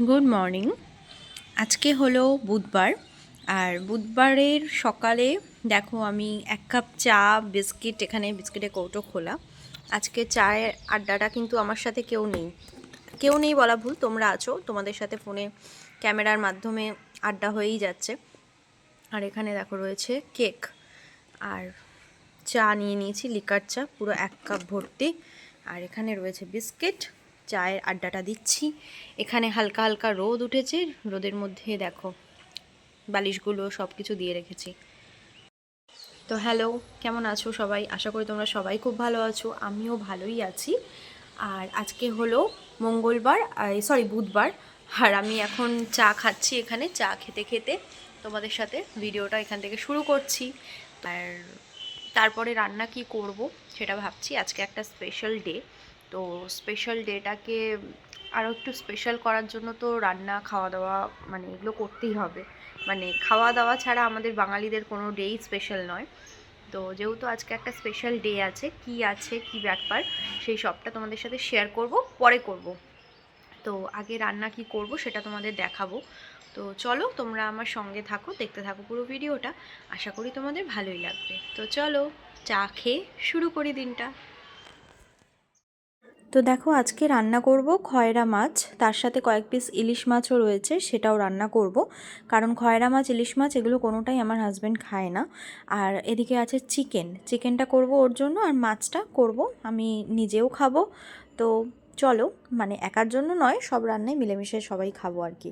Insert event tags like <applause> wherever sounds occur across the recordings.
Good morning আজকে হলো বুধবার। আর বুধবারের সকালে দেখো আমি এক কাপ চা, বিস্কিট, এখানে বিস্কিটের কৌটো খোলা। আজকে চায়ের আড্ডাটা কিন্তু আমার সাথে কেউ নেই। কেউ নেই বলা ভুল, তোমরা আছো। তোমাদের সাথে ফোনে ক্যামেরার মাধ্যমে আড্ডা হয়েই যাচ্ছে। আর এখানে দেখো রয়েছে কেক। আর চা নিয়ে নিয়েছি, লিকার চা, পুরো এক কাপ ভর্তি। আর এখানে রয়েছে বিস্কিট। চায়ের আড্ডাটা দিচ্ছি। এখানে হালকা হালকা রোদ উঠেছে। রোদের মধ্যে দেখো, বালিশগুলো সব কিছু দিয়ে রেখেছি। তো হ্যালো, কেমন আছো সবাই? আশা করি তোমরা সবাই খুব ভালো আছো, আমিও ভালোই আছি। আর আজকে হলো মঙ্গলবার সরি বুধবার। আর আমি এখন চা খাচ্ছি এখানে, চা খেতে খেতে তোমাদের সাথে ভিডিওটা এখান থেকে শুরু করছি। আর তারপরে রান্না কি করব সেটা ভাবছি। আজকে একটা স্পেশাল ডে তো স্পেশাল ডেটাকে আরও একটু স্পেশাল করার জন্য তো রান্না খাওয়া দাওয়া মানে এগুলো করতেই হবে। মানে খাওয়া দাওয়া ছাড়া আমাদের বাঙালিদের কোনো ডেই স্পেশাল নয়। তো যেহেতু আজকে একটা স্পেশাল ডে আছে, কি আছে, কি ব্যাপার, সেই সবটা তোমাদের সাথে শেয়ার করব, পরে করব। তো আগে রান্না কি করব সেটা তোমাদের দেখাবো। তো চলো তোমরা আমার সঙ্গে থাকো, দেখতে থাকো পুরো ভিডিওটা আশা করি তোমাদের ভালোই লাগবে। তো চলো, চা খেয়ে শুরু করি দিনটা। তো দেখো, আজকে রান্না করব খয়রা মাছ। তার সাথে কয়েক পিস ইলিশ মাছও রয়েছে, সেটাও রান্না করব। কারণ খয়রা মাছ, ইলিশ মাছ, এগুলো কোনোটাই আমার হাজব্যান্ড খায় না। আর এদিকে আছে চিকেন চিকেনটা করব ওর জন্য আর মাছটা করব, আমি নিজেও খাব। তো চলো মানে একার জন্য নয়, সব রান্নায় মিলেমিশে সবাই খাব আর কি।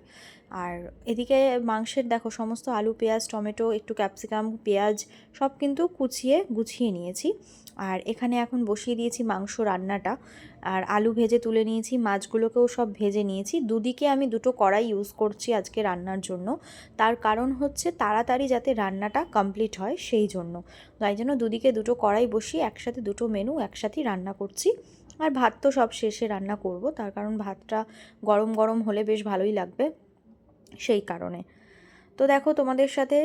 আর এদিকে মাংসের দেখো সমস্ত আলু, পেঁয়াজ, টমেটো, একটু ক্যাপসিকাম, পেঁয়াজ সব কিন্তু কুচিয়ে গুছিয়ে নিয়েছি। আর এখানে এখন বসিয়ে দিয়েছি মাংস রান্নাটা। আর আলু ভেজে তুলে নিয়েছি, মাছগুলোকেও সব ভেজে নিয়েছি। দুদিকে আমি দুটো কড়াই ইউজ করছি আজকে রান্নার জন্য। তার কারণ হচ্ছে তাড়াতাড়ি যাতে রান্নাটা কমপ্লিট হয় সেই জন্য। তাই জন্য দুদিকে দুটো কড়াই বসিয়ে একসাথে দুটো মেনু একসাথেই রান্না করছি। আর ভাত তো সব শেষে রান্না করব, তার কারণ ভাতটা গরম গরম হলে বেশ ভালোই লাগবে। সেই কারণে। তো দেখো তোমাদের সাথে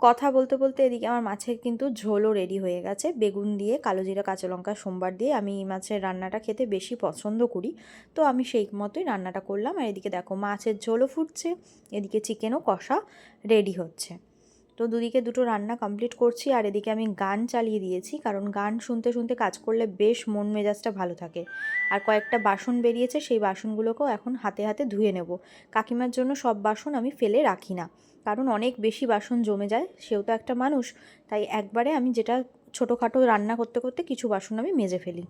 কথা বলতে বলতে এদিকে আমার মাছের কিন্তু ঝোলও রেডি হয়ে গেছে। বেগুন দিয়ে কালো জিরা, কাঁচা লঙ্কা, সোমবার দিয়ে আমি এই মাছের রান্নাটা খেতে বেশি পছন্দ করি। তো আমি সেই মতোই রান্নাটা করলাম। আর এদিকে দেখো মাছের ঝোলও ফুটছে, এদিকে চিকেনও কষা রেডি হচ্ছে। তো দুদিকে দুটো রান্না কমপ্লিট করছি আর এদিকে আমি গান চালিয়ে দিয়েছি, কারণ গান শুনতে শুনতে কাজ করলে বেশ মন মেজাজটা ভালো থাকে। আর কয়েকটা বাসন বেরিয়েছে, সেই বাসনগুলোকেও এখন হাতে হাতে ধুয়ে নেব। কাকিমার জন্য সব বাসন আমি ফেলে রাখি না, কারণ অনেক বেশি বাসন জমে যায়, সেও তো একটা মানুষ, তাই একবারে আমি যেটা ছোটোখাটো রান্না করতে করতে কিছু বাসন আমি মেজে ফেলি।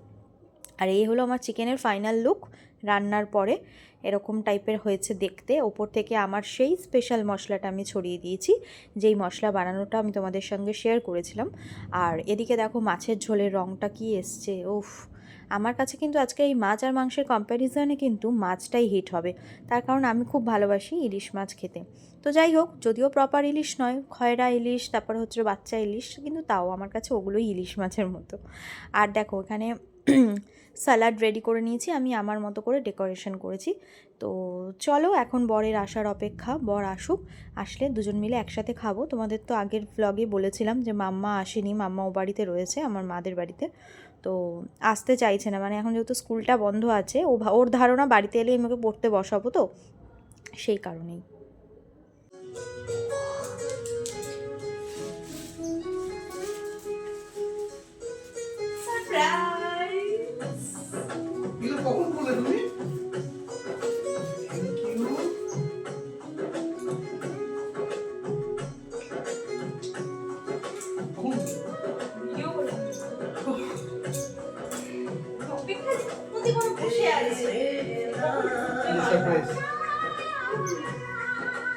আর এই হলো আমার চিকেনের ফাইনাল লুক রান্নার পরে এরকম টাইপের হয়েছে দেখতে। ওপর থেকে আমার সেই স্পেশাল মশলাটা আমি ছড়িয়ে দিয়েছি। যেই মশলা বানানোটা আমি তোমাদের সঙ্গে শেয়ার করেছিলাম। আর এদিকে দেখো মাছের ঝোলের রঙটা কি এসছে। উফ, আমার কাছে কিন্তু আজকে এই মাছ আর মাংসের কম্প্যারিজনে কিন্তু মাছটাই হিট হবে। তার কারণ আমি খুব ভালোবাসি ইলিশ মাছ খেতে। তো যাই হোক, যদিও প্রপার ইলিশ নয়, খয়রা ইলিশ, তারপর হচ্ছে বাচ্চা ইলিশ, কিন্তু তাও আমার কাছে ওগুলোই ইলিশ মাছের মতো। আর দেখো এখানে স্যালাড রেডি করে নিয়েছি, আমি আমার মতো করে ডেকোরেশন করেছি। তো চলো এখন বরের আসার অপেক্ষা, বর আসুক, আসলে দুজন মিলে একসাথে খাব। তোমাদের তো আগের ভ্লগে বলেছিলাম যে মাম্মা আসেনি, মাম্মা ও বাড়িতে রয়েছে, আমার মাদের বাড়িতে। তো আসতে চাইছে না মানে এখন যেহেতু স্কুলটা বন্ধ আছে, ও ওর ধারণা বাড়িতে এলে আমাকে পড়তে বসাবো তো, সেই কারণেই। কখন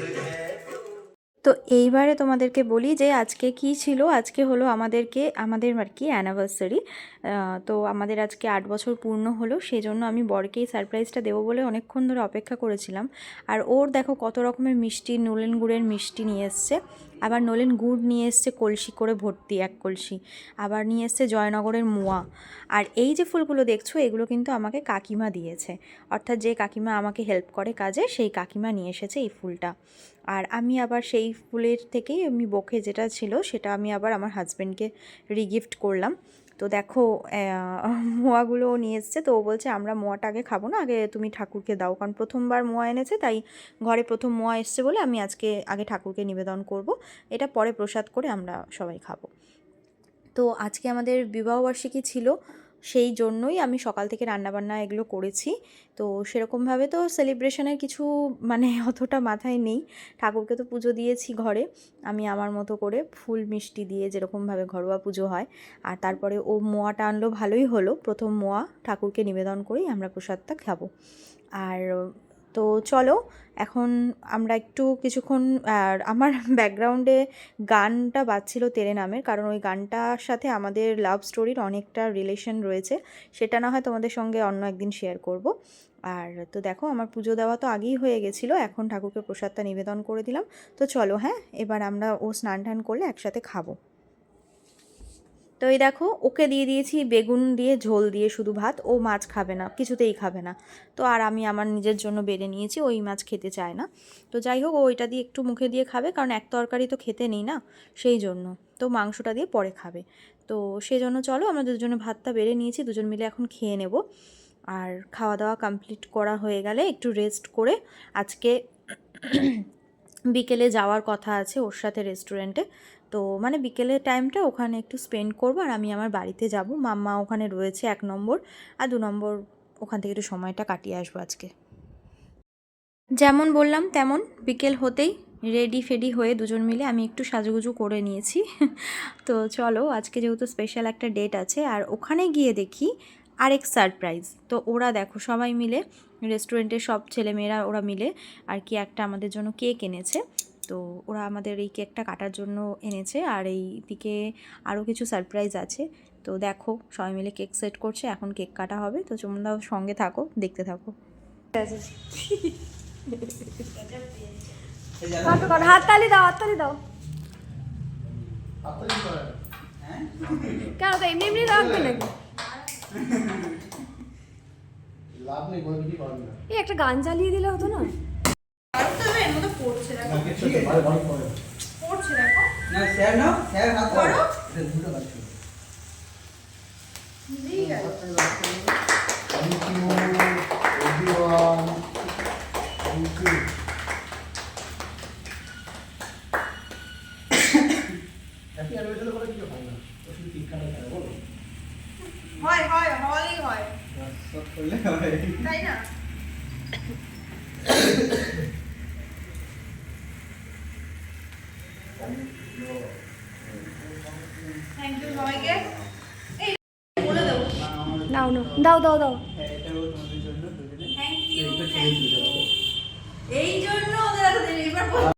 Yeah. তো এইবারে তোমাদেরকে বলি যে আজকে কি ছিল? আজকে হলো আমাদেরকে, আমাদের আর কি অ্যানিভার্সারি তো আমাদের আজকে আট বছর পূর্ণ হলো সেই জন্য আমি বরকেই সারপ্রাইজটা দেবো বলে অনেকক্ষণ ধরে অপেক্ষা করেছিলাম। আর ওর দেখো কত রকমের মিষ্টি, নলেন গুড়ের মিষ্টি নিয়ে এসছে, আবার নলেন গুড় নিয়ে এসছে কলসি করে ভর্তি এক কলসি, আবার নিয়ে এসছে জয়নগরের মোয়া। আর এই যে ফুলগুলো দেখছ, এগুলো কিন্তু আমাকে কাকিমা দিয়েছে, অর্থাৎ যে কাকিমা আমাকে হেল্প করে কাজে, সেই কাকিমা নিয়ে এসেছে এই ফুলটা। আর আমি আবার সেই ফুলের থেকেই আমি বকে যেটা ছিল সেটা আমি আবার আমার হাজব্যান্ডকে রিগিফট করলাম। তো দেখো মোয়াগুলো নিয়ে এসছে, তো ও বলছে, আমরা মোয়াটা আগে খাব না, আগে তুমি ঠাকুরকে দাও, কারণ প্রথমবার মোয়া এনেছে, তাই ঘরে প্রথম মোয়া এসছে বলে আমি আজকে আগে ঠাকুরকে নিবেদন করব। এটা পরে প্রসাদ করে আমরা সবাই খাব। তো আজকে আমাদের বিবাহবার্ষিকী ছিল সেই জন্যই আমি সকাল থেকে রান্নাবান্না এগুলো করেছি। তো সেরকমভাবে তো সেলিব্রেশনের কিছু মানে <laughs> অতটা মাথায় নেই। ঠাকুরকে তো পুজো দিয়েছি ঘরে। আমি আমার মতো করে ফুল মিষ্টি দিয়ে যেরকমভাবে ঘরোয়া পুজো হয়। আর তারপরে ও মোয়াটা আনলো ভালোই হলো। প্রথম মোয়া ঠাকুরকে নিবেদন করেই আমরা প্রসাদটা খাব। আর তো চলো, এখন আমরা একটু কিছুক্ষণ, আর আমার <laughs> ব্যাকগ্রাউন্ডে গানটা বাজছিল তেরে নামের, কারণ ওই গানটার সাথে আমাদের লাভ স্টোরির অনেকটা রিলেশন রয়েছে। সেটা না হয় তোমাদের সঙ্গে অন্য একদিন শেয়ার করব। আর তো দেখো, আমার পুজো দেওয়া তো আগেই হয়ে গেছিল, এখন ঠাকুরকে প্রসাদটা নিবেদন করে দিলাম। তো চলো হ্যাঁ এবার আমরা ও স্নান টান করলে একসাথে খাব। তো এই দেখো, ওকে দিয়ে দিয়েছি বেগুন দিয়ে, ঝোল দিয়ে শুধু ভাত। ও মাছ খাবে না, কিছুতেই খাবে না। তো আর আমি আমার নিজের জন্য বেড়ে নিয়েছি, ওই মাছ খেতে চায় না। তো যাই হোক ওইটা দিয়ে একটু মুখে দিয়ে খাবে, কারণ এক তরকারি তো খেতে নেই না, সেই জন্য। তো মাংসটা দিয়ে পরে খাবে। তো সেই জন্য চলো, আমরা দুজনে ভাতটা বেড়ে নিয়েছি, দুজন মিলে এখন খেয়ে নেব। আর খাওয়া দাওয়া কমপ্লিট করা হয়ে গেলে একটু রেস্ট করে আজকে বিকেলে যাওয়ার কথা আছে ওর সাথে রেস্টুরেন্টে। তো মানে বিকেলের টাইমটা ওখানে একটু স্পেন্ড করব আর আমি আমার বাড়িতে যাব। মাম্মা ওখানে রয়েছে এক নম্বর আর দু নম্বর ওখান থেকে একটু সময়টা কাটিয়ে আসব আজকে। যেমন বললাম তেমন বিকেল হতেই রেডি ফেডি হয়ে দুজন মিলে আমি একটু সাজুগুজু করে নিয়েছি। <laughs> তো চলো আজকে যেহেতু স্পেশাল একটা ডেট আছে আর ওখানে গিয়ে দেখি আরেক সারপ্রাইজ তো ওরা দেখো সবাই মিলে রেস্টুরেন্টের সব ছেলেমেয়েরা ওরা মিলে আর কি একটা আমাদের জন্য কেক এনেছে। তো ওরা আমাদের এই কেকটা কাটার জন্য এনেছে আর এই দিকে আরও কিছু সারপ্রাইজ আছে। তো দেখো সবাই মিলে কেক সেট করছে এখন কেক কাটা হবে। তো তোমরাও সঙ্গে থাকো দেখতে থাকো। হাততালি দাও হাততালি দাও? কেন তো এমনি এমনি রাখবে নাকি? লাভ নেই এই একটা গান চালিয়ে দিলে হতো না? না, কিছু নেই, ভালো, ভালো করেন। না স্যার না স্যার হাত করো এটা দুটো কাজ করুন। Thank you, everyone. Thank you. Happy anniversary বলে কিছু হয় না। ও শুধু কেক কাটা খায়, বলো। হয় হয় হলই হয় সব করলে হয় তাই না থ্যাংক ইউ সবাইকে এই বলে দেবো নাও নাও দাও দাও দাও হ্যাঁ এটাও তোমাদের জন্য দুজনে থ্যাংক ইউ না দাও দাও দাও। এই জন্য ওদের এত দেরি এবার বল।